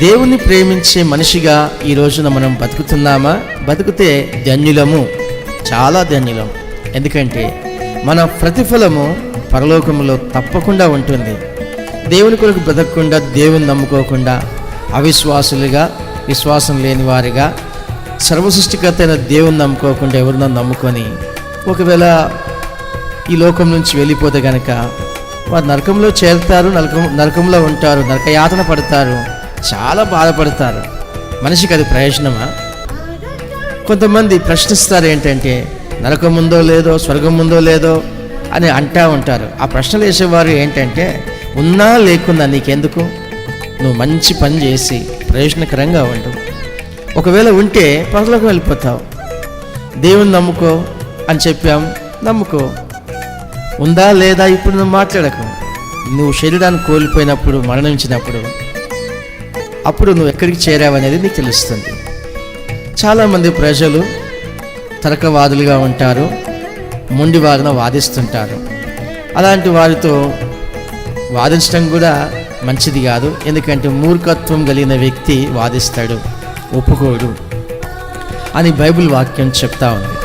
దేవుని ప్రేమించే మనిషిగా ఈ రోజున మనం బతుకుతున్నామా? బతికితే ధన్యులము. చాలా ధన్యులం. ఎందుకంటే మన ప్రతిఫలము పరలోకంలో తప్పకుండా ఉంటుంది. దేవుని కొరకు బ్రతకకుండా దేవుని నమ్ముకోకుండా అవిశ్వాసులుగా విశ్వాసం లేని వారిగా సర్వసృష్టికర్త అయిన దేవుని నమ్ముకోకుండా ఎవరినో నమ్ముకొని ఒకవేళ ఈ లోకం నుంచి వెళ్ళిపోతే గనక వారు నరకంలో చేరుతారు నరకం నరకంలో ఉంటారు నరకయాతన పడతారు. చాలా బాధపడతారు. మనిషికి అది ప్రయోజనమా? కొంతమంది ప్రశ్నిస్తారు ఏంటంటే నరకం ఉందో లేదో స్వర్గం ఉందో లేదో అని అంటా ఉంటారు. ఆ ప్రశ్నలు వేసేవారు ఏంటంటే ఉన్నా లేకున్నా నీకెందుకు? నువ్వు మంచి పని చేసి ప్రయోజనకరంగా ఉండు. ఒకవేళ ఉంటే పరలోకి వెళ్ళిపోతావు. దేవుని నమ్ముకో అని చెప్పాం నమ్ముకో. ఉందా లేదా ఇప్పుడు నువ్వు మాట్లాడకు. నువ్వు శరీరాన్ని కోల్పోయినప్పుడు మరణించినప్పుడు అప్పుడు నువ్వు ఎక్కడికి చేరావనేది నీకు తెలుస్తుంది. చాలామంది ప్రజలు తర్కవాదులుగా ఉంటారు మొండి వారిన వాదిస్తుంటారు. అలాంటి వారితో వాదించడం కూడా మంచిది కాదు. ఎందుకంటే మూర్ఖత్వం కలిగిన వ్యక్తి వాదిస్తాడు ఒప్పుకోడు అని బైబిల్ వాక్యం చెప్తా ఉంది.